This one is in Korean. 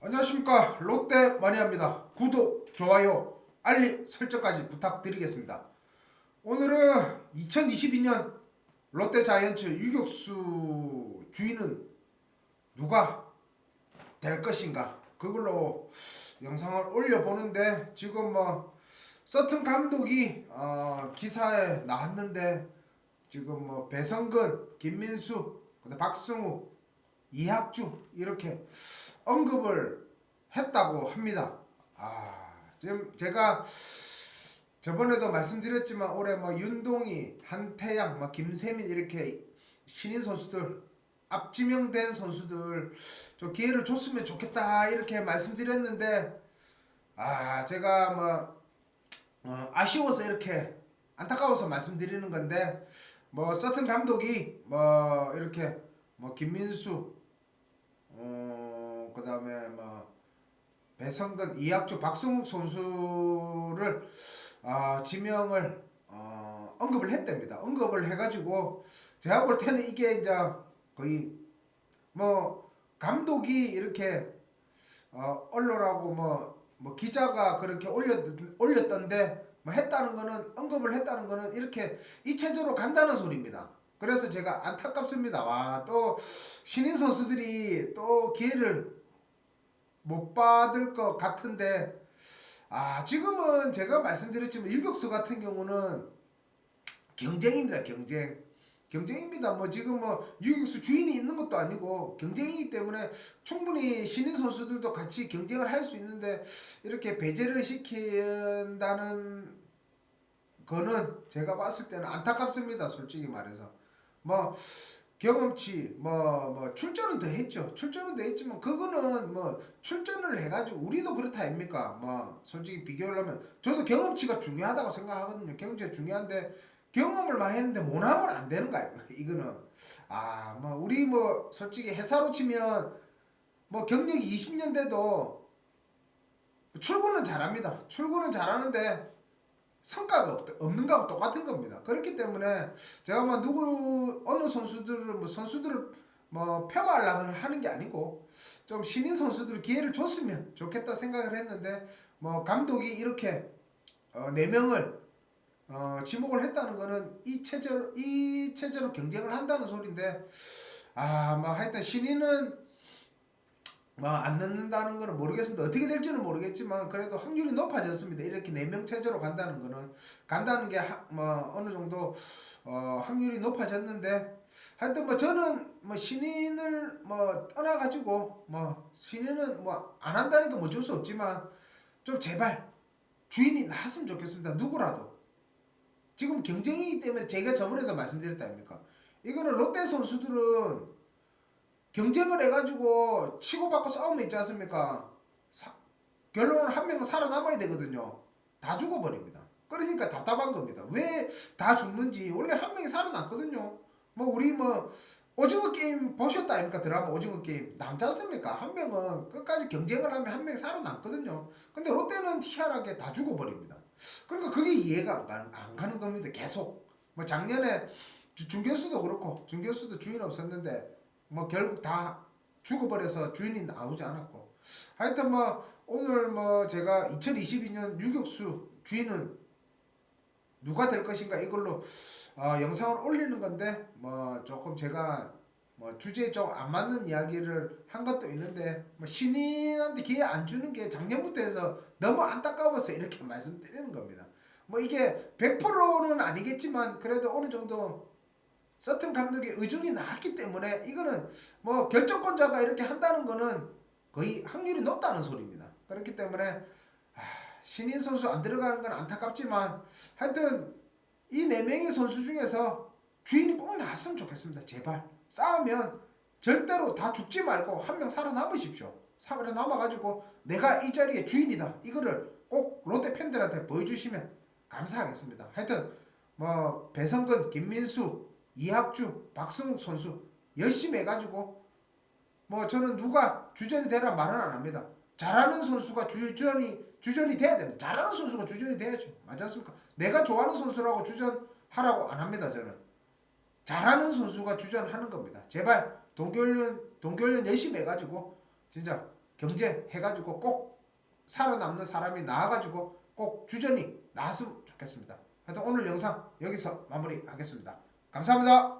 안녕하십니까 롯데 마니아입니다. 구독, 좋아요, 알림 설정까지 부탁드리겠습니다. 오늘은 2022년 롯데 자이언츠 유격수 주인은 누가 될 것인가 그걸로 영상을 올려보는데 지금 뭐 서튼 감독이 어, 기사에 나왔는데 지금 뭐 배성근, 김민수, 박승우, 이학주 이렇게 언급을 했다고 합니다. 아, 지금 제가 저번에도 말씀드렸지만 올해 뭐 윤동희, 한태양, 뭐 김세민 이렇게 신인 선수들 앞지명된 선수들 좀 기회를 줬으면 좋겠다 이렇게 말씀드렸는데 아 제가 뭐 어, 아쉬워서 이렇게 안타까워서 말씀드리는 건데 뭐 서튼 감독이 뭐 이렇게 뭐 김민수 어 그 다음에 뭐 배성근, 이학주, 박승욱 선수를 아 지명을 어 언급을 했답니다. 언급을 해가지고 제가 볼 때는 이게 이제 거의 뭐 감독이 이렇게 어 언론하고 뭐 뭐 기자가 그렇게 올렸 올렸던데 뭐 했다는 거는 언급을 했다는 거는 이렇게 이체적으로 간다는 소리입니다. 그래서 제가 안타깝습니다. 와 또 신인 선수들이 또 기회를 못 받을 것 같은데 아 지금은 제가 말씀드렸지만 유격수 같은 경우는 경쟁입니다 경쟁. 경쟁입니다. 뭐 지금 뭐 유격수 주인이 있는 것도 아니고 경쟁이기 때문에 충분히 신인 선수들도 같이 경쟁을 할 수 있는데 이렇게 배제를 시킨다는 거는 제가 봤을 때는 안타깝습니다 솔직히 말해서 뭐 경험치 뭐뭐 출전은 더 했죠. 출전은 더 했지만 그거는 뭐 출전을 해가지고 우리도 그렇다 아닙니까? 뭐 솔직히 비교를 하면 저도 경험치가 중요하다고 생각하거든요. 경험치가 중요한데 경험을 많이 했는데 못하면 안 되는 거야. 이거는 아 뭐 우리 뭐 솔직히 회사로 치면 뭐 경력이 20년 돼도 출근은 잘합니다. 출근은 잘하는데 성과가 없, 없는 거하고 똑같은 겁니다. 그렇기 때문에 제가 뭐 누구 어느 선수들을 뭐 선수들을 뭐 폄하하려고 하는 게 아니고 좀 신인 선수들 기회를 줬으면 좋겠다 생각을 했는데 뭐 감독이 이렇게 어, 네 명을 어, 지목을 했다는 거는 이 체제로 이 체제로 경쟁을 한다는 소리인데 아뭐 하여튼 신인은 뭐안 넣는다는 거는 모르겠습니다. 어떻게 될지는 모르겠지만 그래도 확률이 높아졌습니다. 이렇게 네 명 체제로 간다는 거는 간다는 게 뭐 어느 정도 어 확률이 높아졌는데 하여튼 뭐 저는 뭐 신인을 뭐 떠나 가지고 뭐 신인은 뭐 안 한다니까 뭐 어쩔 수 없지만 좀 제발 주인이 나왔으면 좋겠습니다. 누구라도 지금 경쟁이기 때문에 제가 저번에도 말씀드렸다 아닙니까? 이거는 롯데 선수들은 경쟁을 해가지고 치고받고 싸우면 있지 않습니까? 사, 결론은 한 명은 살아남아야 되거든요. 다 죽어버립니다. 그러니까 답답한 겁니다. 왜 다 죽는지 원래 한 명이 살아남거든요. 뭐 우리 뭐 오징어 게임 보셨다 아닙니까 드라마 오징어 게임 남지 않습니까? 한 명은 끝까지 경쟁을 하면 한 명이 살아남거든요. 근데 롯데는 희한하게 다 죽어버립니다. 그러니까 그게 이해가 안, 가, 안 가는 겁니다. 계속 뭐 작년에 주- 중견수도 그렇고 중견수도 주인 없었는데 뭐 결국 다 죽어버려서 주인이 나오지 않았고 하여튼 뭐 오늘 뭐 제가 2022년 유격수 주인은 누가 될 것인가 이걸로 어, 영상을 올리는 건데 뭐 조금 제가 뭐 주제에 좀 안 맞는 이야기를 한 것도 있는데 뭐 신인한테 기회 안 주는 게 작년부터 해서 너무 안타까워서 이렇게 말씀드리는 겁니다. 뭐 이게 100%는 아니겠지만 그래도 어느 정도 서튼 감독의 의존이 나왔기 때문에 이거는 뭐 결정권자가 이렇게 한다는 거는 거의 확률이 높다는 소리입니다. 그렇기 때문에 아, 신인 선수 안 들어가는 건 안타깝지만 하여튼 이 네 명의 선수 중에서 주인이 꼭 나왔으면 좋겠습니다. 제발 싸우면 절대로 다 죽지 말고 한 명 살아남으십시오. 살아남아가지고 내가 이 자리의 주인이다. 이거를 꼭 롯데 팬들한테 보여주시면 감사하겠습니다. 하여튼 뭐 배성근, 김민수, 이학주, 박승욱 선수 열심히 해가지고 뭐 저는 누가 주전이 되라 말은 안 합니다. 잘하는 선수가 주전이 주전이 돼야 됩니다. 잘하는 선수가 주전이 돼야죠. 맞지 않습니까? 내가 좋아하는 선수라고 주전하라고 안 합니다. 저는 잘하는 선수가 주전하는 겁니다. 제발 동계훈련 동계훈련 열심히 해가지고 진짜 경제 해가지고 꼭 살아남는 사람이 나와가지고 꼭 주전이 나왔으면 좋겠습니다. 하여튼 오늘 영상 여기서 마무리하겠습니다. 감사합니다.